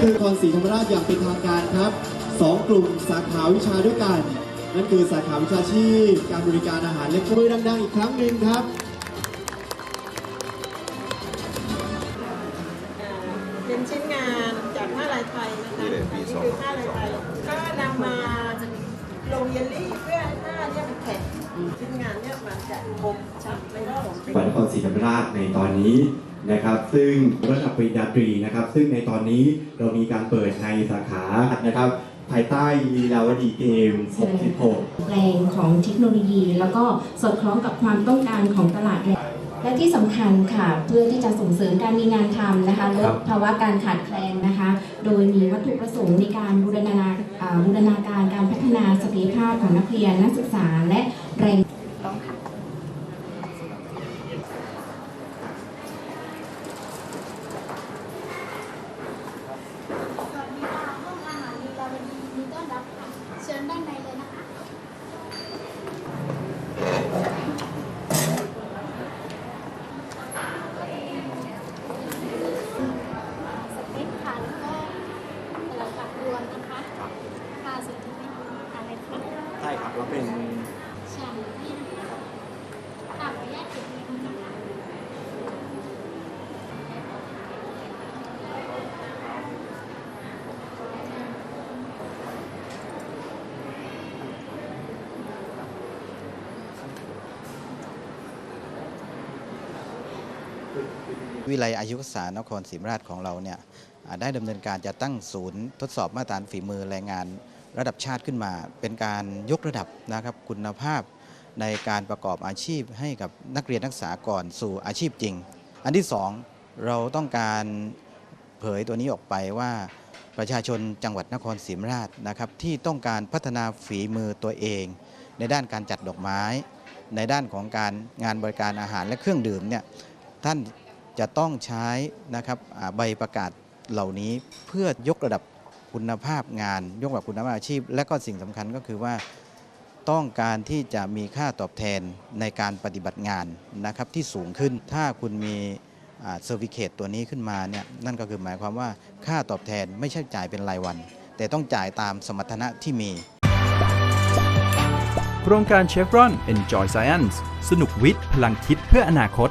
คือนครศรีธรรมราชอย่างเป็นทางการครับสองกลุ่มสาขาวิชาด้วยกัน นั่นคือสาขาวิชาชีพ การบริการอาหารเล็กมือดังๆ อีกครั้งหนึ่งครับเป็นชิ้นงานจากผ้าลายไทยนะคะนี่เลยปีอันสองนี้คือผ้าลายไทยก็นำมาลงเยลลี่เพื่อให้ผ้าเนี่ยมันแข็งชิ้นงานเนี่ยมันจะคมชัดไม่ต้องผมจังหวัดนครศรีธรรมราชในตอนนี้ นะครับ ซึ่งระดับปริญญาตรีนะครับ ซึ่งในตอนนี้เรามีการเปิดในสาขานะครับ ภายใต้ลีลาวดีเกม 66 แรงของเทคโนโลยี แล้วก็สอดคล้องกับความต้องการของตลาดแรงและที่สำคัญค่ะเพื่อที่จะส่งเสริมการมีงานทำนะคะลดภาวะการขาดแคลนนะคะ โดยมีวัตถุประสงค์ในการบูรณาอ่าบูรณาการการพัฒนาศักยภาพของนักเรียนนักศึกษาและแรงสวัสดีค่ะห้องอาหารลีลาวดียินดีต้อนรับค่ะ เชิญด้านในเลยนะคะ สเต็กค่ะ แล้วก็สลัดผักรวมนะคะค่ะสุดที่ไม่ดูอะไรคะ ใช่ ครับเราเป็นชามนี่นะคะค่ะขออนุญาตเก็บเงินนะคะวิไลอายุศาสตร์นครศรีธรรมราชของเราเนี่ยได้ดำเนินการจะตั้งศูนย์ทดสอบมาตรฐานฝีมือแรงงาน ระดับชาติขึ้นมา เป็นการยกระดับนะครับคุณภาพในการประกอบอาชีพให้กับนักเรียนนักศึกษาก่อนสู่อาชีพจริง อันที่สองเราต้องการเผยตัวนี้ออกไปว่าประชาชนจังหวัดนครศรีธรรมราชนะครับที่ต้องการพัฒนาฝีมือตัวเอง ในด้านการจัดดอกไม้ ในด้านของการงานบริการอาหารและเครื่องดื่มเนี่ยท่านจะต้องใช้นะครับใบประกาศเหล่านี้เพื่อยกระดับ คุณภาพงาน ยกระดับคุณภาพอาชีพ และก็สิ่งสำคัญก็คือว่าต้องการที่จะมีค่าตอบแทนในการปฏิบัติงานนะครับที่สูงขึ้น ถ้าคุณมีเซอร์วิเคตตัวนี้ขึ้นมาเนี่ยนั่นก็คือหมายความว่าค่าตอบแทนไม่ใช่จ่ายเป็นรายวัน แต่ต้องจ่ายตามสมรรถนะที่มี โครงการเชฟรอน Enjoy Science สนุกวิทย์ พลังคิดเพื่ออนาคต